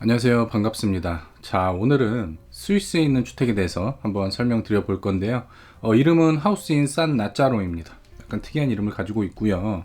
안녕하세요. 반갑습니다. 자, 오늘은 스위스에 있는 주택에 대해서 한번 설명드려 볼 건데요. 어, 이름은 하우스인 산 나짜로입니다. 약간 특이한 이름을 가지고 있고요.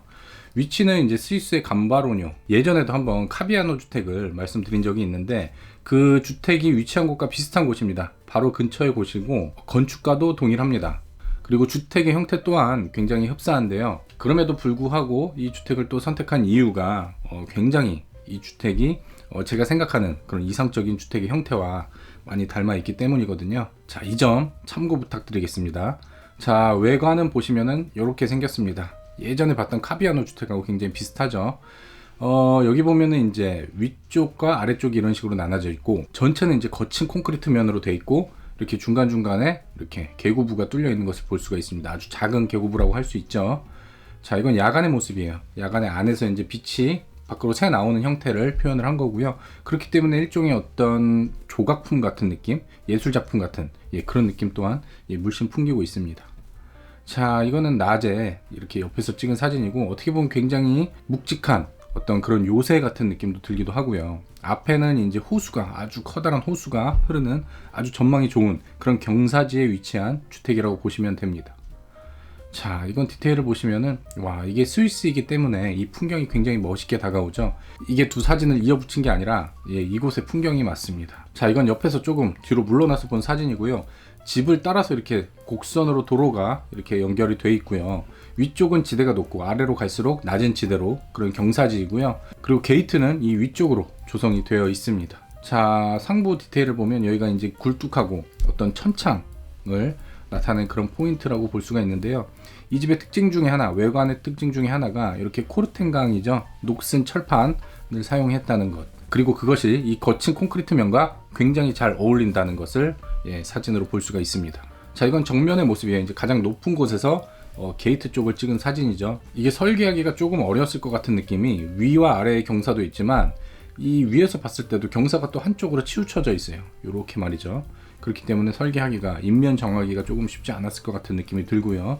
위치는 이제 스위스의 감바로뇨. 예전에도 한번 카비아노 주택을 말씀드린 적이 있는데 그 주택이 위치한 곳과 비슷한 곳입니다. 바로 근처의 곳이고 건축가도 동일합니다. 그리고 주택의 형태 또한 굉장히 흡사한데요. 그럼에도 불구하고 이 주택을 또 선택한 이유가 어, 굉장히 이 주택이 어, 제가 생각하는 그런 이상적인 주택의 형태와 많이 닮아 있기 때문이거든요. 자, 이 점 참고 부탁드리겠습니다. 자, 외관은 보시면은 이렇게 생겼습니다. 예전에 봤던 카비아노 주택하고 굉장히 비슷하죠. 어, 여기 보면은 이제 위쪽과 아래쪽이 이런 식으로 나눠져 있고 전체는 이제 거친 콘크리트 면으로 돼 있고 이렇게 중간중간에 이렇게 개구부가 뚫려 있는 것을 볼 수가 있습니다. 아주 작은 개구부라고 할 수 있죠. 자, 이건 야간의 모습이에요. 야간의 안에서 이제 빛이 밖으로 새 나오는 형태를 표현을 한 거고요. 그렇기 때문에 일종의 어떤 조각품 같은 느낌, 예술 작품 같은 예, 그런 느낌 또한 예, 물씬 풍기고 있습니다. 자, 이거는 낮에 이렇게 옆에서 찍은 사진이고 어떻게 보면 굉장히 묵직한 어떤 그런 요새 같은 느낌도 들기도 하고요. 앞에는 이제 호수가 아주 커다란 호수가 흐르는 아주 전망이 좋은 그런 경사지에 위치한 주택이라고 보시면 됩니다. 자, 이건 디테일을 보시면은 와, 이게 스위스이기 때문에 이 풍경이 굉장히 멋있게 다가오죠. 이게 두 사진을 이어붙인 게 아니라 예, 이곳의 풍경이 맞습니다. 자, 이건 옆에서 조금 뒤로 물러나서 본 사진이고요. 집을 따라서 이렇게 곡선으로 도로가 이렇게 연결이 돼 있고요. 위쪽은 지대가 높고 아래로 갈수록 낮은 지대로 그런 경사지이고요. 그리고 게이트는 이 위쪽으로 조성이 되어 있습니다. 자, 상부 디테일을 보면 여기가 이제 굴뚝하고 어떤 천창을 나타낸 그런 포인트라고 볼 수가 있는데요. 이 집의 특징 중에 하나, 외관의 특징 중에 하나가 이렇게 코르텐강이죠. 녹슨 철판을 사용했다는 것. 그리고 그것이 이 거친 콘크리트 면과 굉장히 잘 어울린다는 것을 예, 사진으로 볼 수가 있습니다. 자, 이건 정면의 모습이에요. 이제 가장 높은 곳에서 어, 게이트 쪽을 찍은 사진이죠. 이게 설계하기가 조금 어려웠을 것 같은 느낌이 위와 아래의 경사도 있지만 이 위에서 봤을 때도 경사가 또 한쪽으로 치우쳐져 있어요. 이렇게 말이죠. 그렇기 때문에 설계하기가 인면 정하기가 조금 쉽지 않았을 것 같은 느낌이 들고요.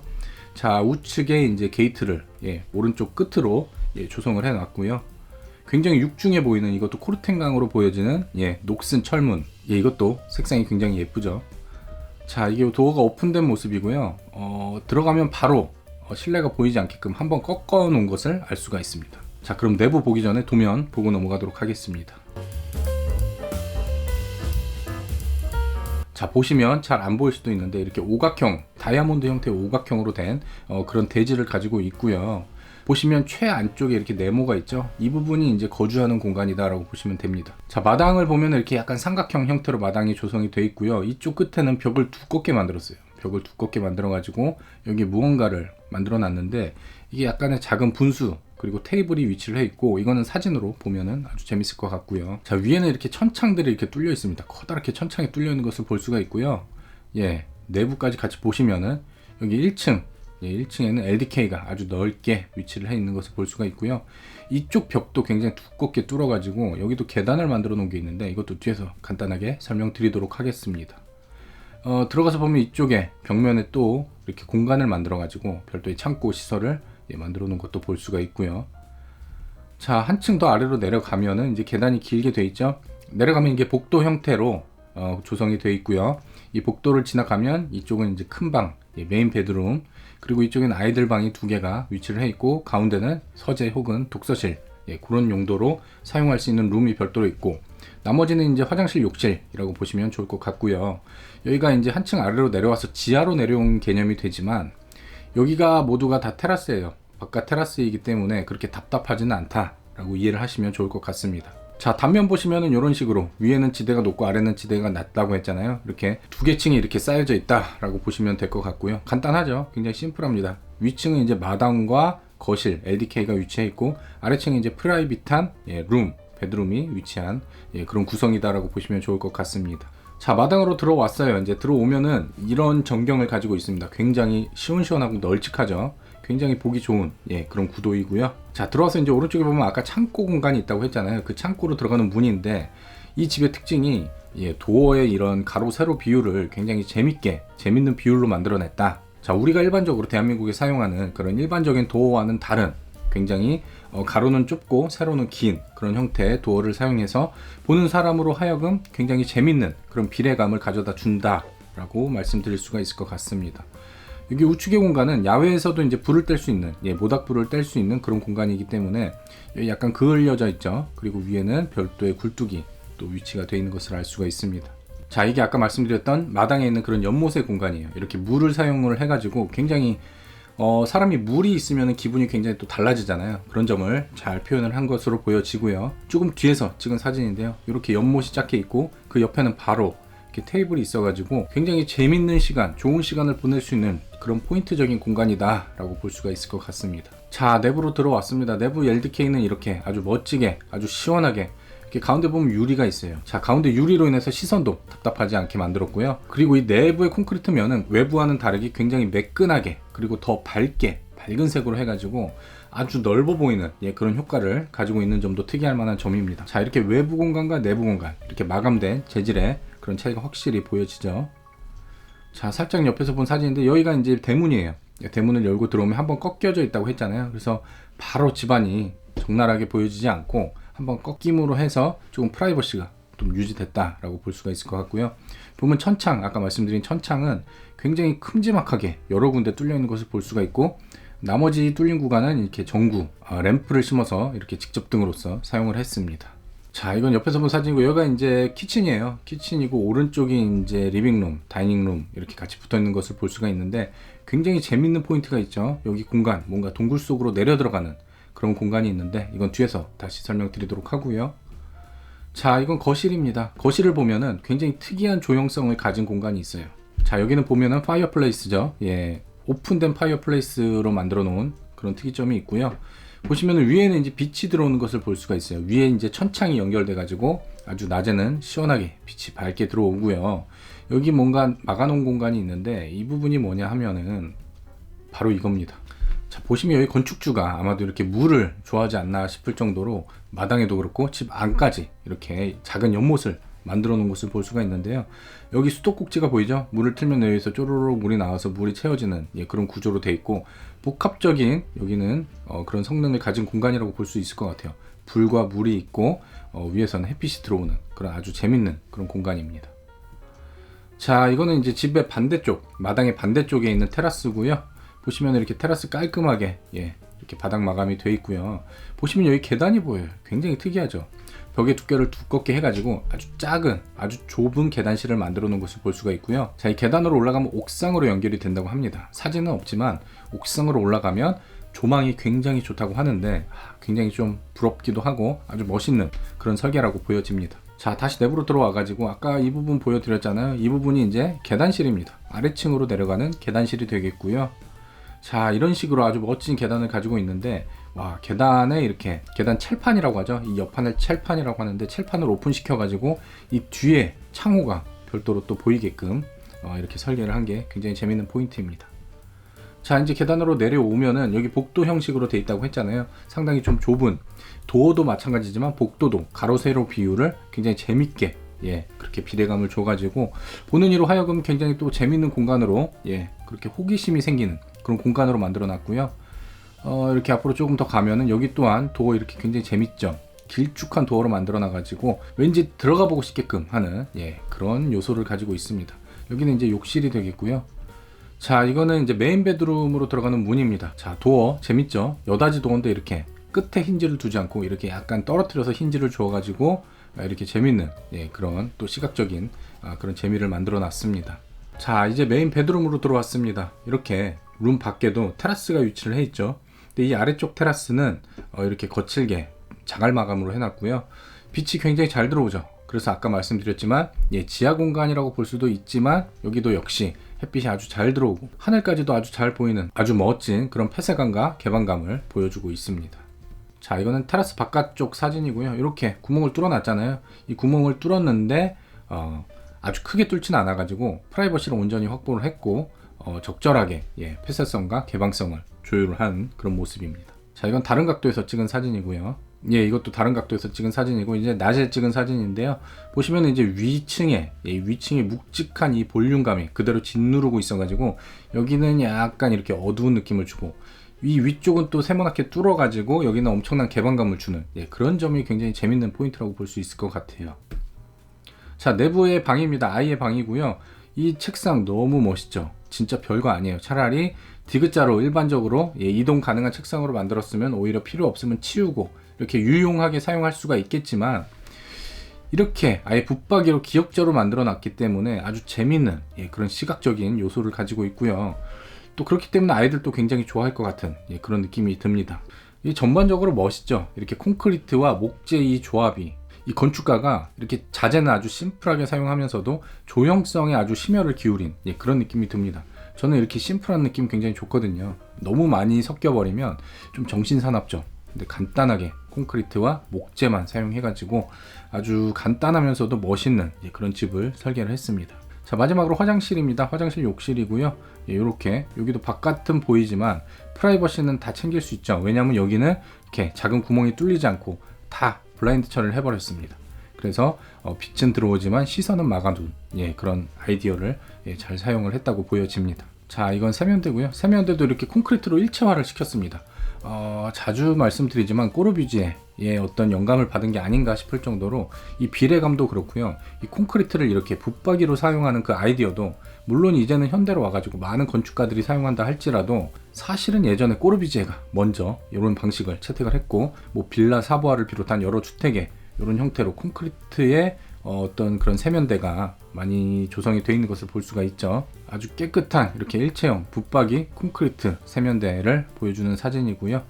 자 우측에 이제 게이트를 예, 오른쪽 끝으로 예, 조성을 해놨고요. 굉장히 육중해 보이는 이것도 코르텐강으로 보여지는 예, 녹슨 철문. 예, 이것도 색상이 굉장히 예쁘죠. 자 이게 도어가 오픈된 모습이고요. 어, 들어가면 바로 어, 실내가 보이지 않게끔 한번 꺾어 놓은 것을 알 수가 있습니다. 자 그럼 내부 보기 전에 도면 보고 넘어가도록 하겠습니다. 자 보시면 잘 안 보일 수도 있는데 이렇게 오각형 다이아몬드 형태의 오각형으로 된 어, 그런 대지를 가지고 있고요. 보시면 최안쪽에 이렇게 네모가 있죠? 이 부분이 이제 거주하는 공간이다 라고 보시면 됩니다. 자 마당을 보면 이렇게 약간 삼각형 형태로 마당이 조성이 되어 있고요. 이쪽 끝에는 벽을 두껍게 만들었어요. 벽을 두껍게 만들어 가지고 여기 무언가를 만들어 놨는데 이게 약간의 작은 분수 그리고 테이블이 위치를 해 있고 이거는 사진으로 보면은 아주 재밌을 것 같고요. 자 위에는 이렇게 천창들이 이렇게 뚫려 있습니다. 커다랗게 천창이 뚫려 있는 것을 볼 수가 있고요. 예 내부까지 같이 보시면은 여기 1층 예, 1층에는 LDK가 아주 넓게 위치를 해 있는 것을 볼 수가 있고요. 이쪽 벽도 굉장히 두껍게 뚫어가지고 여기도 계단을 만들어 놓은 게 있는데 이것도 뒤에서 간단하게 설명드리도록 하겠습니다. 어, 들어가서 보면 이쪽에 벽면에 또 이렇게 공간을 만들어 가지고 별도의 창고 시설을 예, 만들어 놓은 것도 볼 수가 있고요. 자, 한층 더 아래로 내려가면은 이제 계단이 길게 돼 있죠. 내려가면 이게 복도 형태로 어, 조성이 되어 있고요. 이 복도를 지나가면 이쪽은 이제 큰 방, 예, 메인 베드룸, 그리고 이쪽엔 아이들 방이 두 개가 위치를 해 있고 가운데는 서재 혹은 독서실 예, 그런 용도로 사용할 수 있는 룸이 별도로 있고 나머지는 이제 화장실 욕실이라고 보시면 좋을 것 같고요. 여기가 이제 한층 아래로 내려와서 지하로 내려온 개념이 되지만 여기가 모두가 다 테라스예요. 바깥 테라스이기 때문에 그렇게 답답하지는 않다라고 이해를 하시면 좋을 것 같습니다. 자 단면 보시면은 이런 식으로 위에는 지대가 높고 아래는 지대가 낮다고 했잖아요. 이렇게 두 개 층이 이렇게 쌓여져 있다라고 보시면 될 것 같고요. 간단하죠. 굉장히 심플합니다. 위층은 이제 마당과 거실 LDK가 위치해 있고 아래층은 이제 프라이빗한 예, 룸 베드룸이 위치한 예, 그런 구성이다라고 보시면 좋을 것 같습니다. 자 마당으로 들어왔어요. 이제 들어오면은 이런 전경을 가지고 있습니다. 굉장히 시원시원하고 널찍하죠. 굉장히 보기 좋은 예, 그런 구도이고요. 자 들어와서 이제 오른쪽에 보면 아까 창고 공간이 있다고 했잖아요. 그 창고로 들어가는 문인데 이 집의 특징이 예, 도어의 이런 가로 세로 비율을 굉장히 재밌게 재밌는 비율로 만들어냈다. 자 우리가 일반적으로 대한민국에 사용하는 그런 일반적인 도어와는 다른 굉장히 어, 가로는 좁고 세로는 긴 그런 형태의 도어를 사용해서 보는 사람으로 하여금 굉장히 재밌는 그런 비례감을 가져다 준다라고 말씀드릴 수가 있을 것 같습니다. 여기 우측의 공간은 야외에서도 이제 불을 뗄 수 있는 예, 모닥불을 뗄 수 있는 그런 공간이기 때문에 여기 약간 그을려져 있죠. 그리고 위에는 별도의 굴뚝이 또 위치가 되어 있는 것을 알 수가 있습니다. 자, 이게 아까 말씀드렸던 마당에 있는 그런 연못의 공간이에요. 이렇게 물을 사용을 해가지고 굉장히 어, 사람이 물이 있으면 기분이 굉장히 또 달라지잖아요. 그런 점을 잘 표현을 한 것으로 보여지고요. 조금 뒤에서 찍은 사진인데요. 이렇게 연못이 작게 있고 그 옆에는 바로 이렇게 테이블이 있어가지고 굉장히 재밌는 시간, 좋은 시간을 보낼 수 있는 그런 포인트적인 공간이다라고 볼 수가 있을 것 같습니다. 자, 내부로 들어왔습니다. 내부 LDK는 이렇게 아주 멋지게, 아주 시원하게 가운데 보면 유리가 있어요. 자, 가운데 유리로 인해서 시선도 답답하지 않게 만들었고요. 그리고 이 내부의 콘크리트 면은 외부와는 다르게 굉장히 매끈하게 그리고 더 밝게 밝은 색으로 해가지고 아주 넓어 보이는 예, 그런 효과를 가지고 있는 점도 특이할 만한 점입니다. 자, 이렇게 외부 공간과 내부 공간 이렇게 마감된 재질의 그런 차이가 확실히 보여지죠. 자, 살짝 옆에서 본 사진인데 여기가 이제 대문이에요. 예, 대문을 열고 들어오면 한번 꺾여져 있다고 했잖아요. 그래서 바로 집안이 적나라하게 보여지지 않고 한번 꺾임으로 해서 조금 프라이버시가 좀 유지됐다라고 볼 수가 있을 것 같고요. 보면 천창, 아까 말씀드린 천창은 굉장히 큼지막하게 여러 군데 뚫려 있는 것을 볼 수가 있고 나머지 뚫린 구간은 이렇게 전구, 아, 램프를 심어서 이렇게 직접 등으로서 사용을 했습니다. 자, 이건 옆에서 본 사진이고 여기가 이제 키친이에요. 키친이고 오른쪽이 이제 리빙룸, 다이닝룸 이렇게 같이 붙어 있는 것을 볼 수가 있는데 굉장히 재밌는 포인트가 있죠. 여기 공간, 뭔가 동굴 속으로 내려 들어가는 그런 공간이 있는데 이건 뒤에서 다시 설명드리도록 하고요. 자, 이건 거실입니다. 거실을 보면은 굉장히 특이한 조형성을 가진 공간이 있어요. 자, 여기는 보면은 파이어플레이스죠. 예. 오픈된 파이어플레이스로 만들어 놓은 그런 특이점이 있고요. 보시면은 위에는 이제 빛이 들어오는 것을 볼 수가 있어요. 위에 이제 천창이 연결돼 가지고 아주 낮에는 시원하게 빛이 밝게 들어오고요. 여기 뭔가 막아놓은 공간이 있는데 이 부분이 뭐냐 하면은 바로 이겁니다. 자, 보시면 여기 건축주가 아마도 이렇게 물을 좋아하지 않나 싶을 정도로 마당에도 그렇고 집 안까지 이렇게 작은 연못을 만들어 놓은 것을 볼 수가 있는데요. 여기 수도꼭지가 보이죠? 물을 틀면 여기서 쪼르륵 물이 나와서 물이 채워지는 예, 그런 구조로 돼 있고 복합적인 여기는 어, 그런 성능을 가진 공간이라고 볼 수 있을 것 같아요. 불과 물이 있고 어, 위에서는 햇빛이 들어오는 그런 아주 재밌는 그런 공간입니다. 자, 이거는 이제 집의 반대쪽, 마당의 반대쪽에 있는 테라스고요. 보시면 이렇게 테라스 깔끔하게 예, 이렇게 바닥 마감이 되어 있고요. 보시면 여기 계단이 보여요. 굉장히 특이하죠. 벽의 두께를 두껍게 해가지고 아주 작은, 아주 좁은 계단실을 만들어 놓은 것을 볼 수가 있고요. 자, 이 계단으로 올라가면 옥상으로 연결이 된다고 합니다. 사진은 없지만 옥상으로 올라가면 조망이 굉장히 좋다고 하는데 아, 굉장히 좀 부럽기도 하고 아주 멋있는 그런 설계라고 보여집니다. 자, 다시 내부로 들어와 가지고 아까 이 부분 보여드렸잖아요. 이 부분이 이제 계단실입니다. 아래층으로 내려가는 계단실이 되겠고요. 자, 이런 식으로 아주 멋진 계단을 가지고 있는데 와, 계단에 이렇게 계단 첼판이라고 하죠. 이 옆판을 첼판이라고 하는데 첼판을 오픈시켜 가지고 이 뒤에 창호가 별도로 또 보이게끔 어, 이렇게 설계를 한 게 굉장히 재밌는 포인트입니다. 자, 이제 계단으로 내려오면은 여기 복도 형식으로 돼 있다고 했잖아요. 상당히 좀 좁은 도어도 마찬가지지만 복도도 가로 세로 비율을 굉장히 재밌게 예, 그렇게 비례감을 줘가지고 보는 이로 하여금 굉장히 또 재밌는 공간으로 예, 그렇게 호기심이 생기는 그런 공간으로 만들어 놨고요. 어, 이렇게 앞으로 조금 더 가면은 여기 또한 도어 이렇게 굉장히 재밌죠. 길쭉한 도어로 만들어 놔가지고 왠지 들어가 보고 싶게끔 하는 예, 그런 요소를 가지고 있습니다. 여기는 이제 욕실이 되겠고요. 자, 이거는 이제 메인 베드룸으로 들어가는 문입니다. 자, 도어 재밌죠? 여닫이 도어인데 이렇게 끝에 힌지를 두지 않고 이렇게 약간 떨어뜨려서 힌지를 주어가지고 이렇게 재밌는 예, 그런 또 시각적인 아, 그런 재미를 만들어 놨습니다. 자, 이제 메인 베드룸으로 들어왔습니다. 이렇게 룸 밖에도 테라스가 위치를 해 있죠. 근데 이 아래쪽 테라스는 어, 이렇게 거칠게 자갈 마감으로 해놨고요. 빛이 굉장히 잘 들어오죠. 그래서 아까 말씀드렸지만 예, 지하 공간이라고 볼 수도 있지만 여기도 역시 햇빛이 아주 잘 들어오고 하늘까지도 아주 잘 보이는 아주 멋진 그런 폐쇄감과 개방감을 보여주고 있습니다. 자 이거는 테라스 바깥쪽 사진이고요. 이렇게 구멍을 뚫어놨잖아요. 이 구멍을 뚫었는데 어, 아주 크게 뚫지는 않아가지고 프라이버시를 온전히 확보를 했고 어, 적절하게 예, 폐쇄성과 개방성을 조율을 한 그런 모습입니다. 자, 이건 다른 각도에서 찍은 사진이고요. 예, 이것도 다른 각도에서 찍은 사진이고 이제 낮에 찍은 사진인데요. 보시면 이제 위층에 예, 위층에 묵직한 이 볼륨감이 그대로 짓누르고 있어가지고 여기는 약간 이렇게 어두운 느낌을 주고 이 위쪽은 또 세모나게 뚫어가지고 여기는 엄청난 개방감을 주는 예, 그런 점이 굉장히 재밌는 포인트라고 볼 수 있을 것 같아요. 자 내부의 방입니다. 아이의 방이고요. 이 책상 너무 멋있죠. 진짜 별거 아니에요. 차라리 디귿자로 일반적으로 예, 이동 가능한 책상으로 만들었으면 오히려 필요 없으면 치우고 이렇게 유용하게 사용할 수가 있겠지만 이렇게 아예 붙박이로 기역자로 만들어 놨기 때문에 아주 재밌는 예, 그런 시각적인 요소를 가지고 있고요. 또 그렇기 때문에 아이들도 굉장히 좋아할 것 같은 예, 그런 느낌이 듭니다. 이 전반적으로 멋있죠. 이렇게 콘크리트와 목재 이 조합이 이 건축가가 이렇게 자재는 아주 심플하게 사용하면서도 조형성에 아주 심혈을 기울인 예, 그런 느낌이 듭니다. 저는 이렇게 심플한 느낌 굉장히 좋거든요. 너무 많이 섞여버리면 좀 정신사납죠. 근데 간단하게 콘크리트와 목재만 사용해가지고 아주 간단하면서도 멋있는 예, 그런 집을 설계를 했습니다. 자 마지막으로 화장실입니다. 화장실 욕실이고요. 이렇게 여기도 바깥은 보이지만 프라이버시는 다 챙길 수 있죠. 왜냐하면 여기는 이렇게 작은 구멍이 뚫리지 않고 다 블라인드 처리를 해버렸습니다. 그래서 어, 빛은 들어오지만 시선은 막아둔 예, 그런 아이디어를 예, 잘 사용을 했다고 보여집니다. 자 이건 세면대고요. 세면대도 이렇게 콘크리트로 일체화를 시켰습니다. 어, 자주 말씀드리지만 꼬르비지에 예, 어떤 영감을 받은 게 아닌가 싶을 정도로 이 비례감도 그렇고요. 이 콘크리트를 이렇게 붙박이로 사용하는 그 아이디어도 물론 이제는 현대로 와가지고 많은 건축가들이 사용한다 할지라도 사실은 예전에 꼬르비지에가 먼저 이런 방식을 채택을 했고 뭐 빌라 사보아를 비롯한 여러 주택에 이런 형태로 콘크리트의 어, 어 떤 그런 세면대가 많이 조성이 되어 있는 것을 볼 수가 있죠. 아주 깨끗한 이렇게 일체형 붙박이 콘크리트 세면대를 보여주는 사진이고요.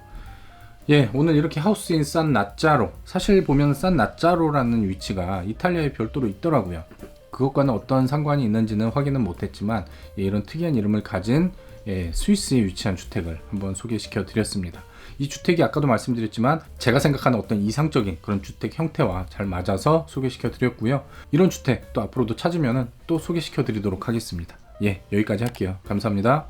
예, 오늘 이렇게 하우스인 산 나짜로 사실 보면 산 나짜로라는 위치가 이탈리아에 별도로 있더라고요. 그것과는 어떤 상관이 있는지는 확인은 못했지만 예, 이런 특이한 이름을 가진 예, 스위스에 위치한 주택을 한번 소개시켜 드렸습니다. 이 주택이 아까도 말씀드렸지만 제가 생각하는 어떤 이상적인 그런 주택 형태와 잘 맞아서 소개시켜 드렸고요. 이런 주택 또 앞으로도 찾으면 또 소개시켜 드리도록 하겠습니다. 예, 여기까지 할게요. 감사합니다.